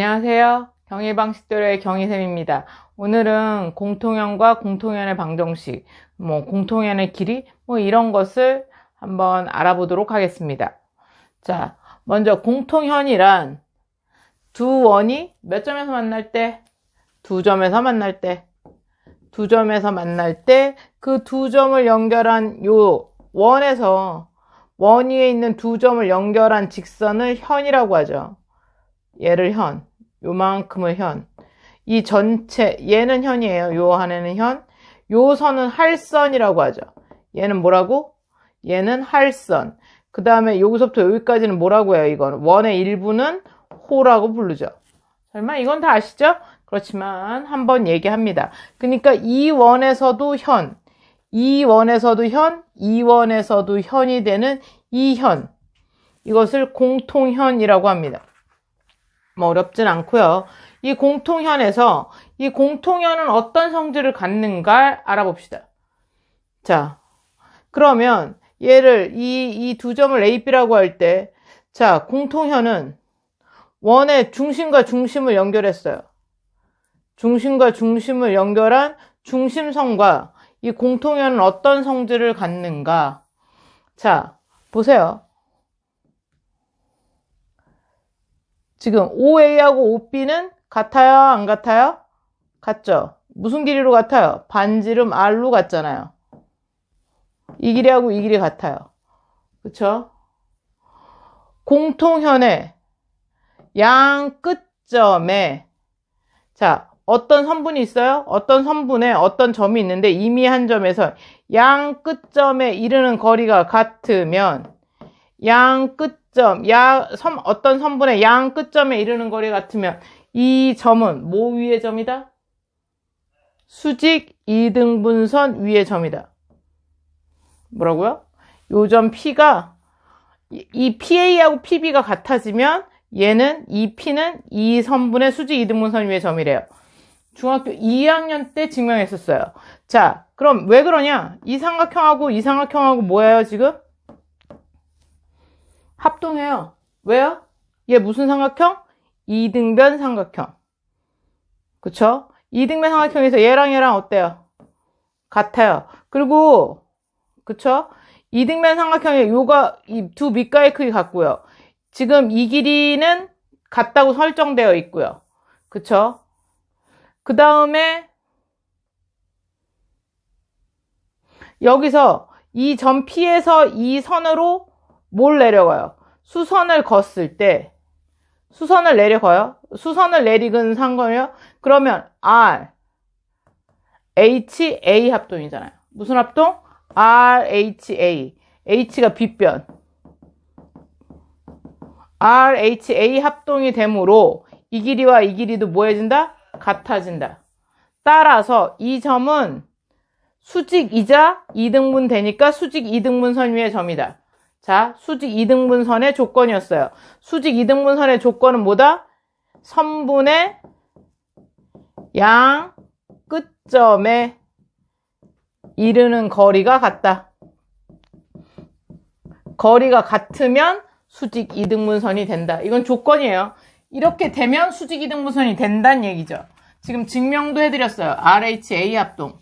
안녕하세요. 경희방식대로의 경희쌤입니다. 오늘은 공통연과 공통연의 방정식, 뭐 공통연의 길이, 뭐 이런 것을 한번 알아보도록 하겠습니다. 자, 먼저 공통현이란 두 원이 몇 점에서 만날 때? 두 점에서 만날 때. 두 점에서 만날 때 그 두 점을 연결한 요 원에서 원 위에 있는 두 점을 연결한 직선을 현이라고 하죠. 얘를 현, 요만큼을 현. 이 전체, 얘는 현이에요. 요 안에는 현. 요 선은 할선이라고 하죠. 얘는 뭐라고? 얘는 할선. 그 다음에 여기서부터 여기까지는 뭐라고 해요, 이건? 원의 일부는 호라고 부르죠. 설마 이건 다 아시죠? 그렇지만 한번 얘기합니다. 그러니까 이 원에서도 현, 이 원에서도 현, 이 원에서도 현이 되는 이 현. 이것을 공통현이라고 합니다. 뭐 어렵진 않고요. 이 공통현에서 이 공통현은 어떤 성질을 갖는가 알아봅시다. 자, 그러면 얘를 이 이 두 점을 A, B라고 할 때, 자 공통현은 원의 중심과 중심을 연결했어요. 중심과 중심을 연결한 중심선과 이 공통현은 어떤 성질을 갖는가? 자, 보세요. 지금 OA하고 OB는 같아요? 안 같아요? 같죠? 무슨 길이로 같아요? 반지름 R로 같잖아요. 이 길이하고 이 길이 같아요. 그쵸? 공통현의 양 끝점에 자 어떤 선분이 있어요? 어떤 선분에 어떤 점이 있는데 이미 한 점에서 양 끝점에 이르는 거리가 같으면 양 끝 점, 야, 선, 어떤 선분의 양 끝점에 이르는 거리 같으면 이 점은 뭐 위의 점이다? 수직 이등분선 위의 점이다. 뭐라고요? 요점 P가 이 PA하고 PB가 같아지면 얘는 이 P는 이 선분의 수직 이등분선 위의 점이래요. 중학교 2학년 때 증명했었어요. 자, 그럼 왜 그러냐? 이 삼각형하고 이 삼각형하고 뭐예요, 지금? 합동해요. 왜요? 얘 무슨 삼각형? 이등변 삼각형. 그쵸? 이등변 삼각형에서 얘랑 얘랑 어때요? 같아요. 그리고 그쵸? 이등변 삼각형에 요가 이 두 밑가의 크기 같고요. 지금 이 길이는 같다고 설정되어 있고요. 그쵸? 그 다음에 여기서 이 점 P에서 이 선으로 뭘 내려가요? 수선을 걷을 때 수선을 내려가요? 수선을 내리근 상거요 그러면 R H A 합동이잖아요. 무슨 합동? R H A H가 빗변 R H A 합동이 되므로 이 길이와 이 길이도 뭐해진다? 같아진다. 따라서 이 점은 수직2자 2등분 되니까 수직 2등분 선 위의 점이다. 자, 수직 2등분선의 조건이었어요. 수직 2등분선의 조건은 뭐다? 선분의 양 끝점에 이르는 거리가 같다. 거리가 같으면 수직 2등분선이 된다. 이건 조건이에요. 이렇게 되면 수직 2등분선이 된다는 얘기죠. 지금 증명도 해드렸어요. RHA 합동.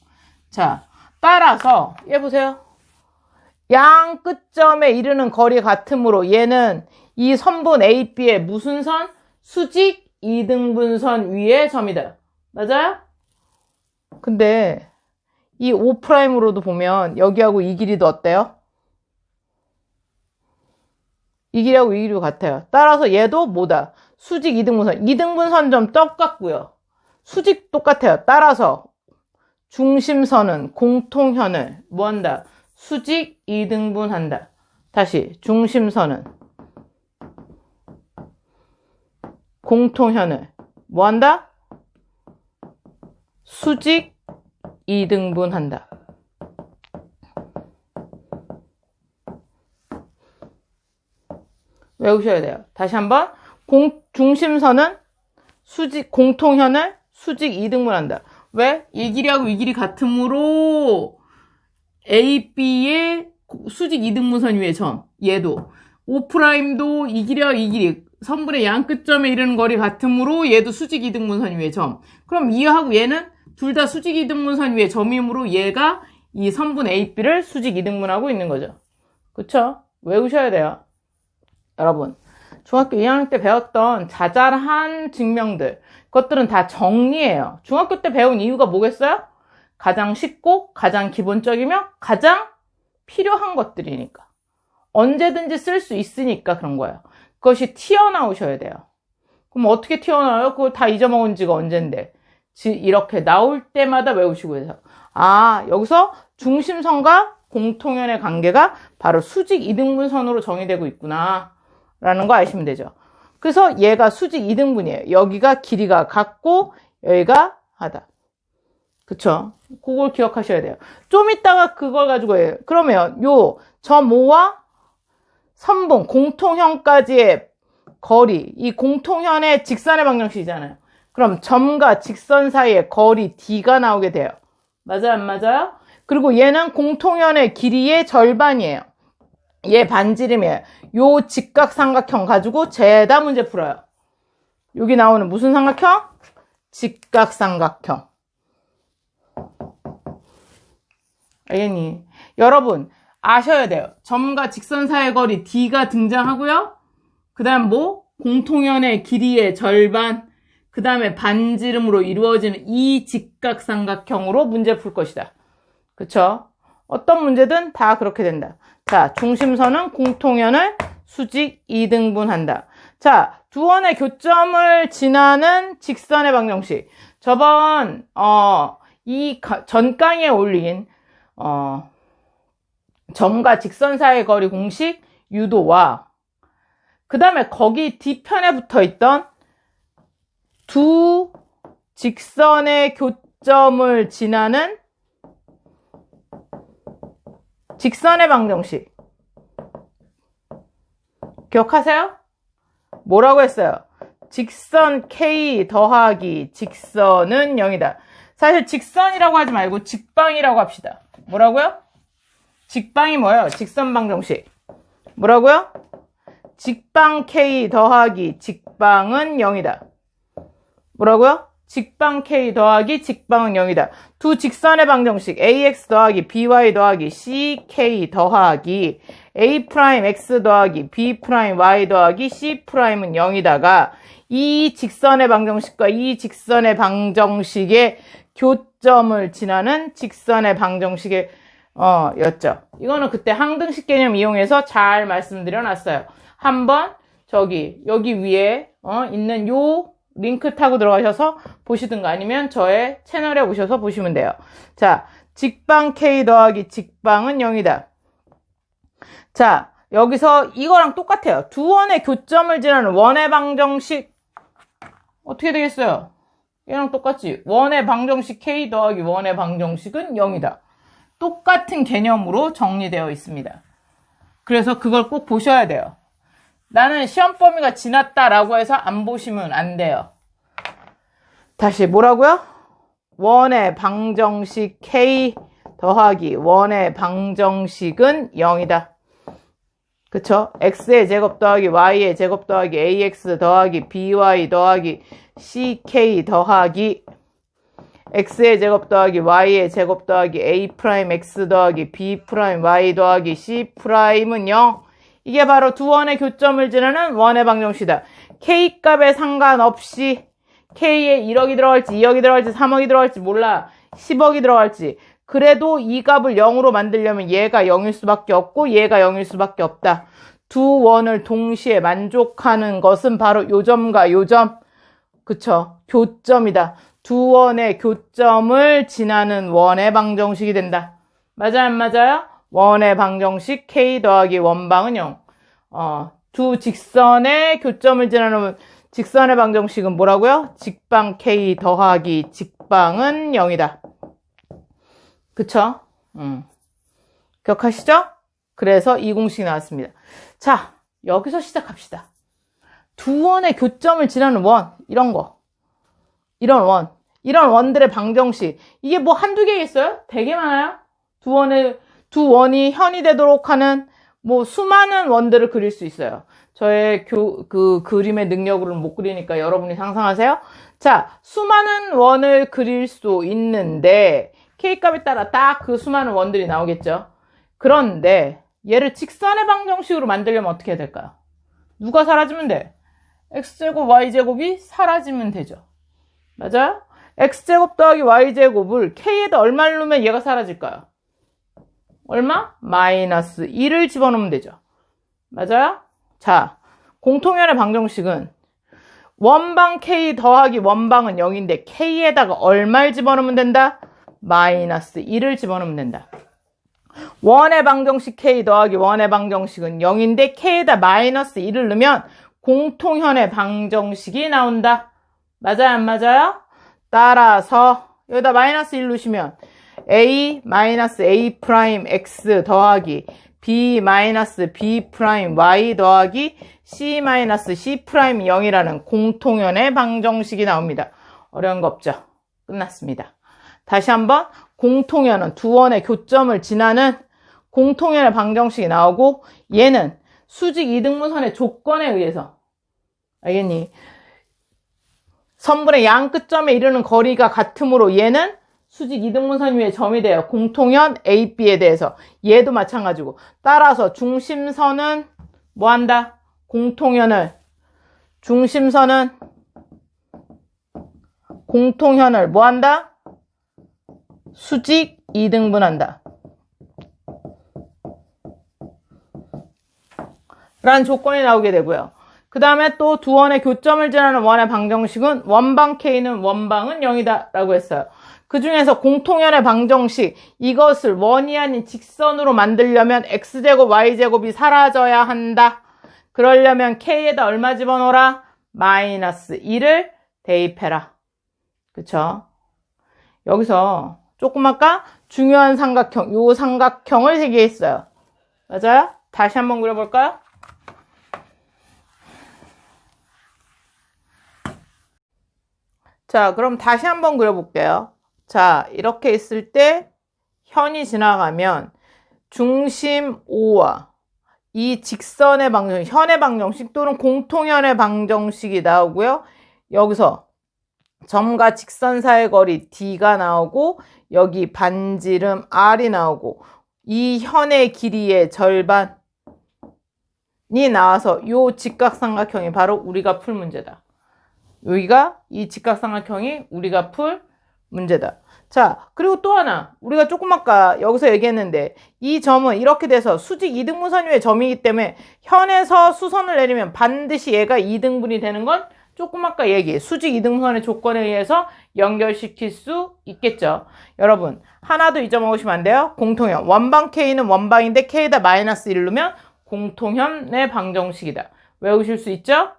자, 따라서 얘 보세요. 양 끝점에 이르는 거리 같으므로 얘는 이 선분 AB의 무슨 선? 수직 2등분선 위의 점이다. 맞아요? 근데 이 O'으로도 보면 여기하고 이 길이도 어때요? 이 길이하고 이 길이가 같아요. 따라서 얘도 뭐다? 수직 2등분선. 2등분선 점 똑같고요. 수직 똑같아요. 따라서 중심선은 공통현을 뭐한다? 수직 2등분 한다. 다시 중심선은 공통현을 뭐 한다? 수직 2등분 한다. 외우셔야 돼요. 다시 한번 공, 중심선은 수직 공통현을 수직 2등분 한다. 왜? 이 길이하고 이 길이 같으므로 AB의 수직 이등분선 위의 점 얘도 O'도 이 길이와 이 길이 선분의 양 끝점에 이르는 거리 같으므로 얘도 수직 이등분선 위에 점. 그럼 이하고 얘는 둘 다 수직 이등분선 위에 점이므로 얘가 이 선분 AB를 수직 이등분하고 있는 거죠. 그쵸? 외우셔야 돼요. 여러분. 중학교 2학년 때 배웠던 자잘한 증명들. 그것들은 다 정리예요. 중학교 때 배운 이유가 뭐겠어요? 가장 쉽고 가장 기본적이며 가장 필요한 것들이니까. 언제든지 쓸 수 있으니까 그런 거예요. 그것이 튀어나오셔야 돼요. 그럼 어떻게 튀어나와요? 그거 다 잊어먹은 지가 언젠데. 이렇게 나올 때마다 외우시고 해서. 아, 여기서 중심선과 공통연의 관계가 바로 수직 이등분선으로 정의되고 있구나. 라는 거 아시면 되죠. 그래서 얘가 수직 이등분이에요. 여기가 길이가 같고 여기가 하다. 그쵸? 그걸 기억하셔야 돼요. 좀 이따가 그걸 가지고 해요. 그러면 요점 5와 선분 공통현까지의 거리 이 공통현의 직선의 방정식이잖아요. 그럼 점과 직선 사이의 거리 d가 나오게 돼요. 맞아요? 안 맞아요? 그리고 얘는 공통현의 길이의 절반이에요. 얘 반지름이에요. 요 직각삼각형 가지고 재다 문제 풀어요. 여기 나오는 무슨 삼각형? 직각삼각형. 알겠니? 여러분 아셔야 돼요. 점과 직선 사이의 거리 D가 등장하고요. 그 다음 뭐? 공통연의 길이의 절반 그 다음에 반지름으로 이루어지는 이 직각삼각형으로 문제 풀 것이다. 그쵸? 어떤 문제든 다 그렇게 된다. 자, 중심선은 공통연을 수직 2등분한다. 자, 두 원의 교점을 지나는 직선의 방정식. 저번 어, 이 전 강의에 올린 어, 점과 직선 사이의 거리 공식 유도와 그 다음에 거기 뒤편에 붙어 있던 두 직선의 교점을 지나는 직선의 방정식. 기억하세요? 뭐라고 했어요? 직선 K 더하기 직선은 0이다. 사실 직선이라고 하지 말고 직방이라고 합시다. 뭐라고요? 직방이 뭐예요? 직선 방 정식. 뭐라고요? 직방 K 더하기 직방은 0이다. 뭐라고요? 직방 K 더하기 직방은 0이다. 두 직선의 방정식 AX 더하기 BY 더하기 CK 더하기 A 프라임 X 더하기 B 프라임 Y 더하기 C 프라임은 0이다가 이 직선의 방정식과 이 직선의 방정식의 교 점을 지나는 직선의 방정식의 어, 였죠. 이거는 그때 항등식 개념 이용해서 잘 말씀드려 놨어요. 한번 저기 여기 위에 어, 있는 요 링크 타고 들어가셔서 보시든가 아니면 저의 채널에 오셔서 보시면 돼요. 자, 직방 K 더하기 직방은 0이다. 자, 여기서 이거랑 똑같아요. 두 원의 교점을 지나는 원의 방정식 어떻게 되겠어요? 얘랑 똑같지? 원의 방정식 K 더하기 원의 방정식은 0이다. 똑같은 개념으로 정리되어 있습니다. 그래서 그걸 꼭 보셔야 돼요. 나는 시험 범위가 지났다라고 해서 안 보시면 안 돼요. 다시 뭐라고요? 원의 방정식 K 더하기 원의 방정식은 0이다. 그쵸? x의 제곱 더하기 y의 제곱 더하기 ax 더하기 by 더하기 ck 더하기 x의 제곱 더하기 y의 제곱 더하기 a 프라임 x 더하기 b 프라임 y 더하기 c 프라임은 0. 이게 바로 두 원의 교점을 지르는 원의 방정식이다. k 값에 상관없이 k에 1억이 들어갈지 2억이 들어갈지 3억이 들어갈지 몰라. 10억이 들어갈지. 그래도 이 값을 0으로 만들려면 얘가 0일 수밖에 없고 얘가 0일 수밖에 없다. 두 원을 동시에 만족하는 것은 바로 요점과 요점. 그쵸? 교점이다. 두 원의 교점을 지나는 원의 방정식이 된다. 맞아요? 안 맞아요? 원의 방정식 K 더하기 원방은 0. 어, 두 직선의 교점을 지나는 직선의 방정식은 뭐라고요? 직방 K 더하기 직방은 0이다. 그쵸? 음. 기억하시죠? 그래서 이 공식이 나왔습니다. 자, 여기서 시작합시다. 두 원의 교점을 지나는 원, 이런 거. 이런 원. 이런 원들의 방정식. 이게 뭐 한두 개 있어요? 되게 많아요? 두 원의, 두 원이 현이 되도록 하는 뭐 수많은 원들을 그릴 수 있어요. 저의 교, 그 그림의 능력으로는 못 그리니까 여러분이 상상하세요? 자, 수많은 원을 그릴 수 있는데, K값에 따라 딱 그 수많은 원들이 나오겠죠? 그런데, 얘를 직선의 방정식으로 만들려면 어떻게 해야 될까요? 누가 사라지면 돼? X제곱, Y제곱이 사라지면 되죠. 맞아요? X제곱 더하기 Y제곱을 K에다 얼마를 넣으면 얘가 사라질까요? 얼마? 마이너스 1을 집어넣으면 되죠. 맞아요? 자, 공통연의 방정식은 원방 K 더하기 원방은 0인데 K에다가 얼마를 집어넣으면 된다? 마이너스 1을 집어넣으면 된다. 원의 방정식 K 더하기 원의 방정식은 0인데 K에다 마이너스 1을 넣으면 공통현의 방정식이 나온다. 맞아요? 안 맞아요? 따라서 여기다 마이너스 1 넣으시면 A 마이너스 A 프라임 X 더하기 B 마이너스 B 프라임 Y 더하기 C 마이너스 C 프라임 0이라는 공통연의 방정식이 나옵니다. 어려운 거 없죠? 끝났습니다. 다시 한번 공통연은 두 원의 교점을 지나는 공통연의 방정식이 나오고 얘는 수직 이등분선의 조건에 의해서 알겠니? 선분의 양 끝점에 이르는 거리가 같으므로 얘는 수직 이등분선 위에 점이 돼요. 공통연 AB에 대해서. 얘도 마찬가지고. 따라서 중심선은 뭐 한다? 공통연을. 중심선은 공통현을 뭐 한다? 수직 이등분한다. 라는 조건이 나오게 되고요. 그 다음에 또 두 원의 교점을 지나는 원의 방정식은 원방 K는 원방은 0이다 라고 했어요. 그 중에서 공통연의 방정식 이것을 원이 아닌 직선으로 만들려면 x제곱 y제곱이 사라져야 한다. 그러려면 k에다 얼마 집어넣어라? 마이너스 1을 대입해라. 그쵸? 여기서 조금 아까 중요한 삼각형, 요 삼각형을 세개했어요. 맞아요? 다시 한번 그려볼까요? 자, 그럼 다시 한번 그려볼게요. 자, 이렇게 있을 때 현이 지나가면 중심 O와 이 직선의 방정식, 현의 방정식 또는 공통현의 방정식이 나오고요. 여기서 점과 직선 사이의 거리 D가 나오고 여기 반지름 R이 나오고 이 현의 길이의 절반이 나와서 이 직각삼각형이 바로 우리가 풀 문제다. 여기가 이 직각삼각형이 우리가 풀 문제다. 자, 그리고 또 하나. 우리가 조금 아까 여기서 얘기했는데 이 점은 이렇게 돼서 수직 이등분선 위의 점이기 때문에 현에서 수선을 내리면 반드시 얘가 이등분이 되는 건 조금 아까 얘기 수직 이등분선의 조건에 의해서 연결시킬 수 있겠죠. 여러분 하나도 잊어먹으시면 안 돼요. 공통현. 원방 K는 원방인데 K에다 마이너스 1 넣으면 공통현의 방정식이다. 외우실 수 있죠?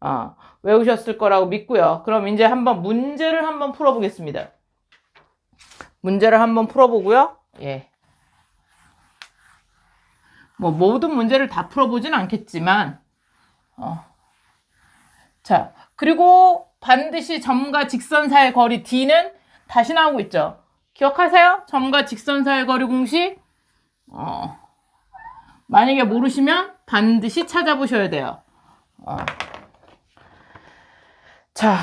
어, 외우셨을 거라고 믿고요. 그럼 이제 한번 문제를 한번 풀어보겠습니다. 문제를 한번 풀어보고요. 예. 뭐 모든 문제를 다 풀어보진 않겠지만 어. 자 그리고 반드시 점과 직선 사이의 거리 D는 다시 나오고 있죠. 기억하세요? 점과 직선 사이의 거리 공식 어. 만약에 모르시면 반드시 찾아보셔야 돼요. 어. 자,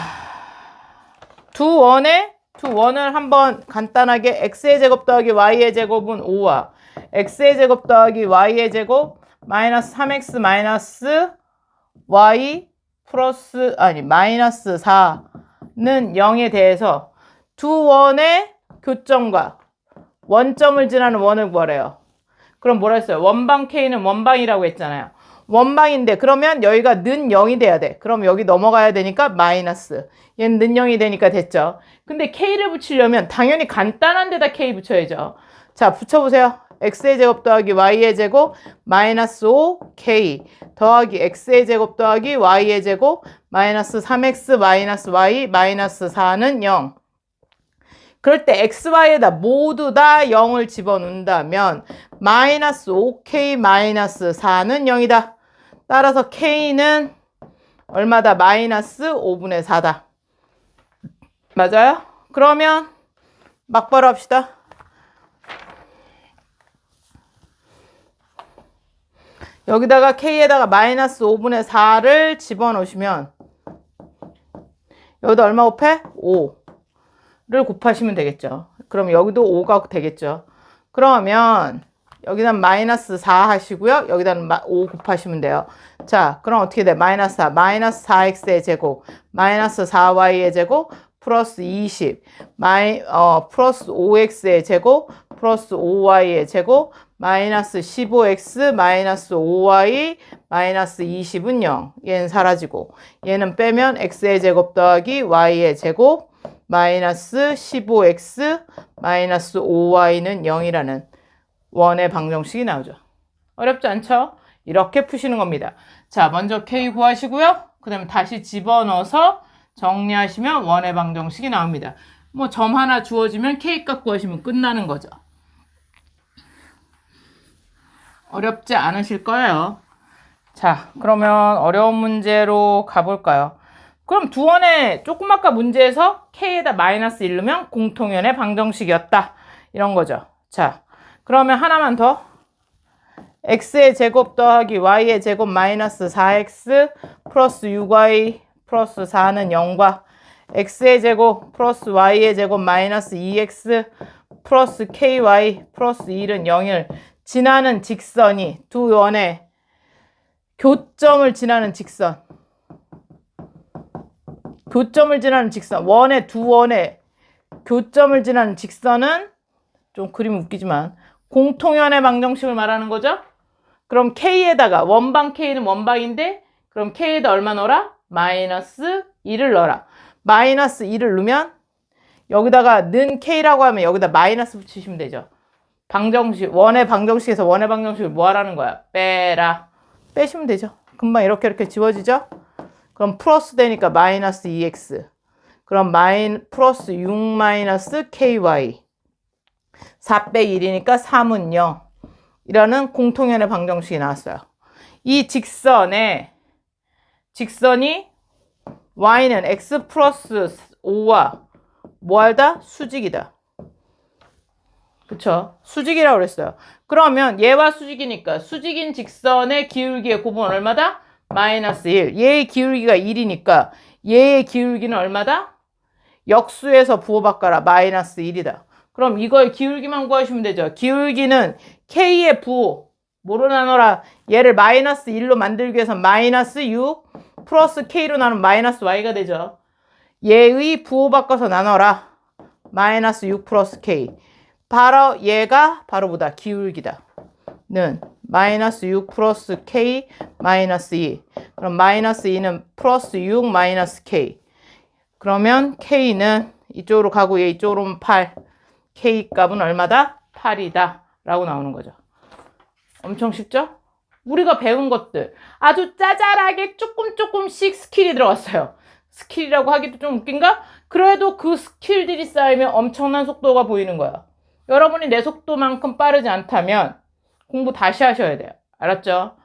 두 원의 두 원을 한번 간단하게 x의 제곱 더하기 y의 제곱은 5와 x의 제곱 더하기 y의 제곱 마이너스 3x 마이너스 y 플러스 아니 마이너스 4는 0에 대해서 두 원의 교점과 원점을 지나는 원을 구하래요. 그럼 뭐라 했어요? 원방 k는 원방이라고 했잖아요. 원방인데 그러면 여기가 는 0이 돼야 돼. 그럼 여기 넘어가야 되니까 마이너스. 얘는 는 0이 되니까 됐죠. 근데 k를 붙이려면 당연히 간단한 데다 k 붙여야죠. 자, 붙여보세요. x의 제곱 더하기 y의 제곱 마이너스 5k 더하기 x의 제곱 더하기 y의 제곱 마이너스 3x 마이너스 y 마이너스 4는 0. 그럴 때 x, y에다 모두 다 0을 집어넣는다면 마이너스 5k 마이너스 4는 0이다. 따라서 k는 얼마다? 마이너스 5분의 4다. 맞아요? 그러면 막바로 합시다. 여기다가 K에다가 마이너스 5분의 4를 집어넣으시면 여기다 얼마 곱해? 5를 곱하시면 되겠죠. 그럼 여기도 5가 되겠죠. 그러면 여기다 마이너스 4 하시고요. 여기다는 5 곱하시면 돼요. 자, 그럼 어떻게 돼? 마이너스 4, 마이너스 4x의 제곱, 마이너스 4y의 제곱, 플러스 20, 마이, 어, 플러스 5x의 제곱, 플러스 5y의 제곱, 마이너스 15x, 마이너스 5y, 마이너스 20은 0. 얘는 사라지고, 얘는 빼면 x의 제곱 더하기 y의 제곱, 마이너스 15x, 마이너스 5y는 0이라는 원의 방정식이 나오죠. 어렵지 않죠? 이렇게 푸시는 겁니다. 자, 먼저 k 구하시고요. 그 다음에 다시 집어넣어서 정리하시면 원의 방정식이 나옵니다. 뭐 점 하나 주어지면 k 값 구하시면 끝나는 거죠. 어렵지 않으실 거예요. 자, 그러면 어려운 문제로 가볼까요? 그럼 두 원의 조금 아까 문제에서 k에다 마이너스 1 넣으면 공통연의 방정식이었다. 이런 거죠. 자, 그러면 하나만 더. x의 제곱 더하기 y의 제곱 마이너스 4x 플러스 6y 플러스 4는 0과 x의 제곱 플러스 y의 제곱 마이너스 2x 플러스 ky 플러스 1은 0을 지나는 직선이 두 원의 교점을 지나는 직선. 교점을 지나는 직선. 원의 두 원의 교점을 지나는 직선은 좀 그림 웃기지만 공통연의 방정식을 말하는 거죠. 그럼 k에다가 원방 k는 원방인데 그럼 k에다 얼마 넣어라? 마이너스 1을 넣어라. 마이너스 1을 넣으면 여기다가 는 k라고 하면 여기다 마이너스 붙이시면 되죠. 방정식 원의 방정식에서 원의 방정식을 뭐 하라는 거야? 빼라. 빼시면 되죠. 금방 이렇게 이렇게 지워지죠? 그럼 플러스 되니까 마이너스 2x. 그럼 마인 플러스 6 마이너스 ky. 4 빼기 1이니까 3은 0. 이라는 공통연의 방정식이 나왔어요. 이 직선에 직선이 y는 x 플러스 5와 뭐하다? 수직이다. 그쵸? 수직이라고 그랬어요. 그러면 얘와 수직이니까 수직인 직선의 기울기의 곱은 얼마다? 마이너스 1. 얘의 기울기가 1이니까 얘의 기울기는 얼마다? 역수에서 부호바꿔라. 마이너스 1이다. 그럼 이거의 기울기만 구하시면 되죠. 기울기는 K의 부호. 뭐로 나눠라? 얘를 마이너스 1로 만들기 위해서 마이너스 6 플러스 K로 나누면 마이너스 Y가 되죠. 얘의 부호 바꿔서 나눠라. 마이너스 6 플러스 K. 바로 얘가 바로 보다 기울기다. 는 마이너스 6 플러스 K 마이너스 2. 그럼 마이너스 2는 플러스 6 마이너스 K. 그러면 K는 이쪽으로 가고 얘 이쪽으로 오면 8. K 값은 얼마다? 8이다. 라고 나오는 거죠. 엄청 쉽죠? 우리가 배운 것들 아주 짜잘하게 조금 조금씩 스킬이 들어갔어요. 스킬이라고 하기도 좀 웃긴가? 그래도 그 스킬들이 쌓이면 엄청난 속도가 보이는 거야. 여러분이 내 속도만큼 빠르지 않다면 공부 다시 하셔야 돼요. 알았죠?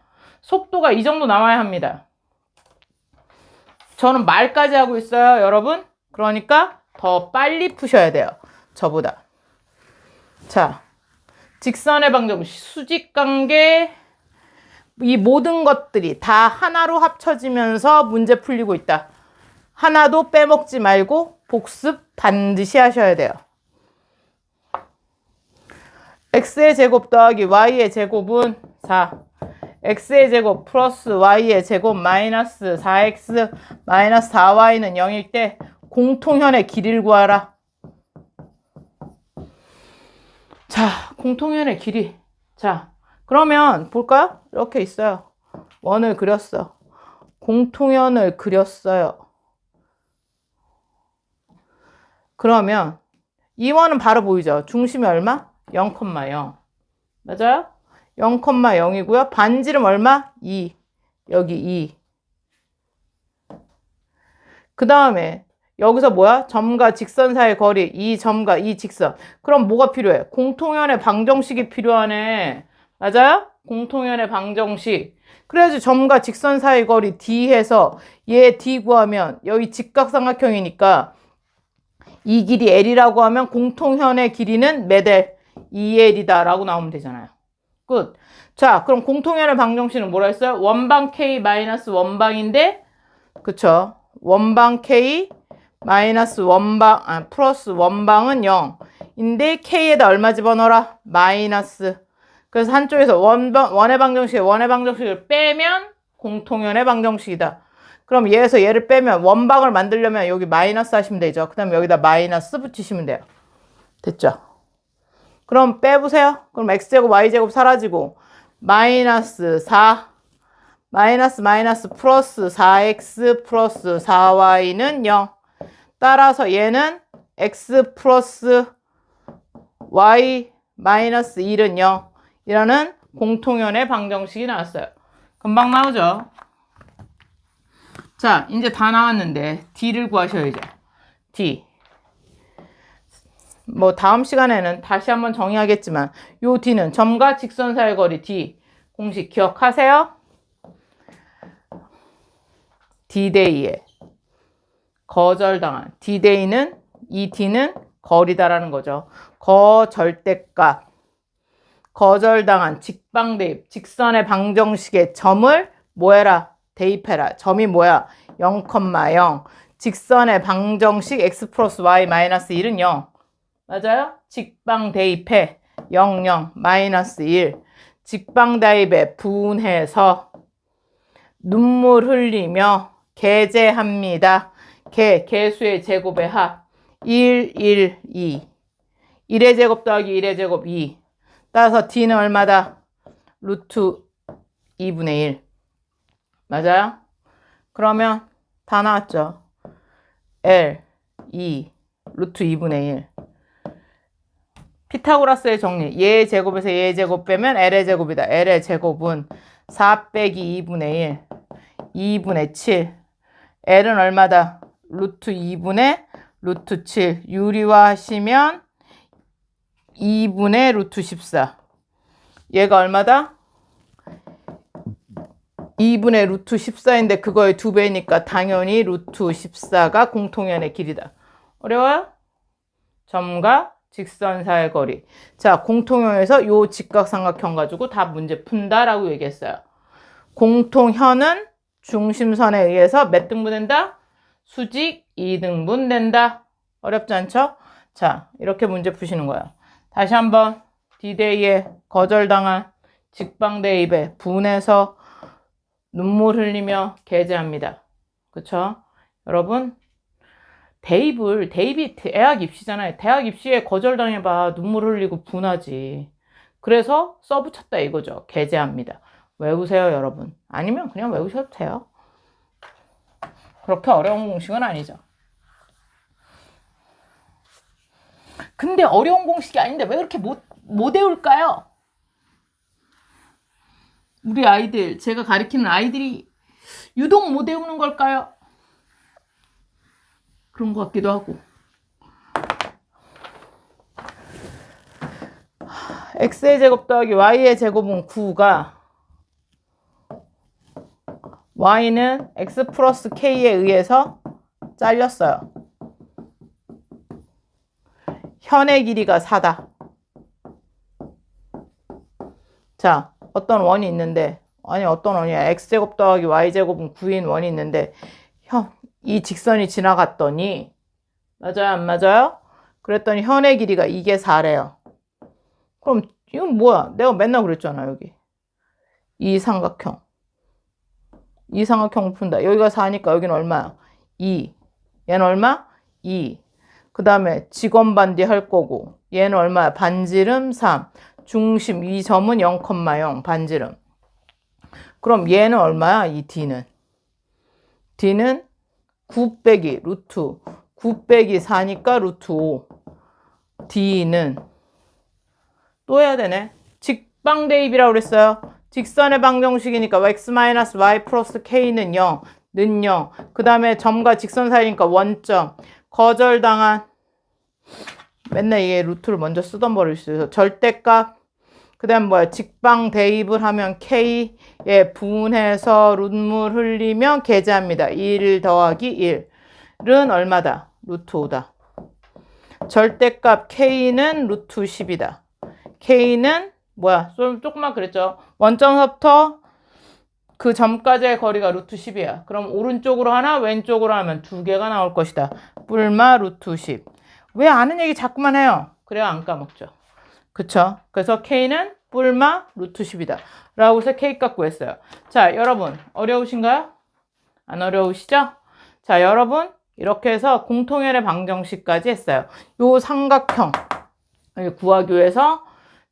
속도가 이 정도 나와야 합니다. 저는 말까지 하고 있어요, 여러분. 그러니까 더 빨리 푸셔야 돼요. 저보다. 자, 직선의 방정식, 수직 관계, 이 모든 것들이 다 하나로 합쳐지면서 문제 풀리고 있다. 하나도 빼먹지 말고 복습 반드시 하셔야 돼요. x의 제곱 더하기 y의 제곱은 4. x의 제곱 플러스 y의 제곱 마이너스 4x 마이너스 4y는 0일 때 공통현의 길이를 구하라. 자, 공통현의 길이. 자, 그러면 볼까요? 이렇게 있어요. 원을 그렸어. 공통현을 그렸어요. 그러면 이 원은 바로 보이죠? 중심이 얼마? 0,0. 맞아요? 0,0이고요. 반지름 얼마? 2. 여기 2. 그 다음에 여기서 뭐야? 점과 직선 사이의 거리, 이 점과 이 직선. 그럼 뭐가 필요해? 공통연의 방정식이 필요하네. 맞아요? 공통연의 방정식. 그래야지 점과 직선 사이 거리 D 해서 얘 D 구하면 여기 직각삼각형이니까 이 길이 L이라고 하면 공통현의 길이는 몇 L? 2L이다 라고 나오면 되잖아요. 끝. 자, 그럼 공통연의 방정식은 뭐라 했어요? 원방 K 마이너스 원방인데, 그쵸? 원방 K 마이너스 원방, 아, 플러스 원방은 0. 인데 K에다 얼마 집어넣어라? 마이너스. 그래서 한쪽에서 원방, 원의 방정식에 원의 방정식을 빼면 공통연의 방정식이다. 그럼 얘에서 얘를 빼면 원방을 만들려면 여기 마이너스 하시면 되죠. 그 다음에 여기다 마이너스 붙이시면 돼요. 됐죠? 그럼 빼보세요. 그럼 x제곱 y제곱 사라지고 마이너스 4 마이너스 마이너스 플러스 4x 플러스 4y는 0 따라서 얘는 x 플러스 y 마이너스 1은 0 이라는 공통연의 방정식이 나왔어요. 금방 나오죠? 자, 이제 다 나왔는데 d를 구하셔야죠. d. 뭐 다음 시간에는 다시 한번 정의하겠지만 요 d는 점과 직선 사이의 거리 d 공식 기억하세요? d-day에 거절당한 d-day는 이 d는 거리다라는 거죠. 거절대값 거절당한 직방대입 직선의 방정식의 점을 뭐해라 대입해라 점이 뭐야 0,0 직선의 방정식 x 플러스 y 마이너스 1은 0 맞아요? 직방 대입해 0, 0, 마이너스 1 직방 대입에 분해서 눈물 흘리며 계제합니다. 개, 개수의 제곱의 합 1, 1, 2 1의 제곱 더하기 1의 제곱 2 따라서 d는 얼마다? 루트 2분의 1 맞아요? 그러면 다 나왔죠? L, 2, 루트 2분의 1 피타고라스의 정리. 얘의 제곱에서 얘의 제곱 빼면 L의 제곱이다. L의 제곱은 4 빼기 2분의 1. 2분의 7. L은 얼마다? 루트 2분의 루트 7. 유리화 하시면 2분의 루트 14. 얘가 얼마다? 2분의 루트 14인데 그거의 두 배니까 당연히 루트 14가 공통연의 길이다. 어려워요? 점과 직선 사이의 거리. 자, 공통형에서 요 직각삼각형 가지고 다 문제 푼다라고 얘기했어요. 공통현은 중심선에 의해서 몇 등분 된다? 수직 2등분 된다. 어렵지 않죠? 자, 이렇게 문제 푸시는 거예요. 다시 한번 디데이에 거절당한 직방대 입에 분해서 눈물 흘리며 게재합니다. 그쵸? 여러분 대입을 대입이 대학 입시잖아요. 대학 입시에 거절당해봐 눈물 흘리고 분하지. 그래서 써붙였다 이거죠. 게재합니다. 외우세요 여러분. 아니면 그냥 외우셔도 돼요. 그렇게 어려운 공식은 아니죠. 근데 어려운 공식이 아닌데 왜 그렇게 못, 못 외울까요? 우리 아이들, 제가 가르치는 아이들이 유독 못 외우는 걸까요? 그런 것 같기도 하고. x의 제곱 더하기 y의 제곱은 9가 y는 x 플러스 k에 의해서 잘렸어요. 현의 길이가 4다. 자, 어떤 원이 있는데 아니 어떤 원이야? x제곱 더하기 y제곱은 9인 원이 있는데 현, 이 직선이 지나갔더니 맞아요 안 맞아요? 그랬더니 현의 길이가 이게 4래요. 그럼 이건 뭐야? 내가 맨날 그랬잖아 여기. 이 삼각형. 이 삼각형 푼다. 여기가 4니까 여기는 얼마야? 2. 얘는 얼마? 2. 그 다음에 직원반디 할 거고 얘는 얼마야? 반지름 3. 중심 이 점은 0,0 반지름. 그럼 얘는 얼마야? 이 D는. D는 9 빼기 루트 9 빼기 4니까 루트 5 D는 또 해야 되네 직방 대입이라고 그랬어요 직선의 방정식이니까 x-y 플러스 k는 0 는 0. 그 다음에 점과 직선 사이니까 원점. 거절당한 맨날 이게 루트를 먼저 쓰던 있어요. 절대값. 그 다음 뭐야? 직방 대입을 하면 k에 분해서 눈물 흘리면 계제합니다. 1 더하기 1은 얼마다? 루트 5다. 절대값 k는 루트 10이다. k는 뭐야? 좀 조금만 그랬죠. 원점서부터 그 점까지의 거리가 루트 10이야. 그럼 오른쪽으로 하나, 왼쪽으로 하면 두 개가 나올 것이다. 뿔마 루트 10. 왜 아는 얘기 자꾸만 해요? 그래야 안 까먹죠. 그쵸? 그래서 K는 뿔마 루트 10이다. 라고 해서 K값 구했어요. 자, 여러분, 어려우신가요? 안 어려우시죠? 자, 여러분, 이렇게 해서 공통연의 방정식까지 했어요. 요 삼각형 구하기 위해서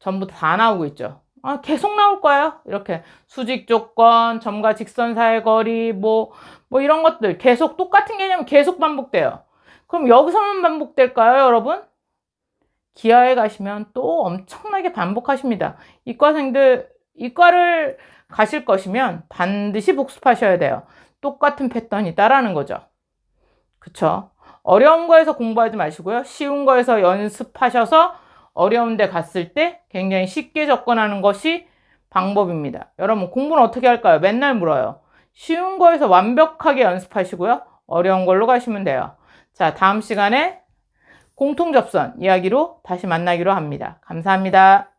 전부 다 나오고 있죠. 아, 계속 나올 거예요. 이렇게 수직 조건, 점과 직선 사이의 거리, 뭐, 뭐 이런 것들 계속 똑같은 개념 계속 반복돼요. 그럼 여기서만 반복될까요, 여러분? 기하에 가시면 또 엄청나게 반복하십니다. 이과생들, 이과를 가실 것이면 반드시 복습하셔야 돼요. 똑같은 패턴이다라는 거죠. 그쵸? 어려운 거에서 공부하지 마시고요. 쉬운 거에서 연습하셔서 어려운 데 갔을 때 굉장히 쉽게 접근하는 것이 방법입니다. 여러분, 공부는 어떻게 할까요? 맨날 물어요. 쉬운 거에서 완벽하게 연습하시고요. 어려운 걸로 가시면 돼요. 자, 다음 시간에 공통접선 이야기로 다시 만나기로 합니다. 감사합니다.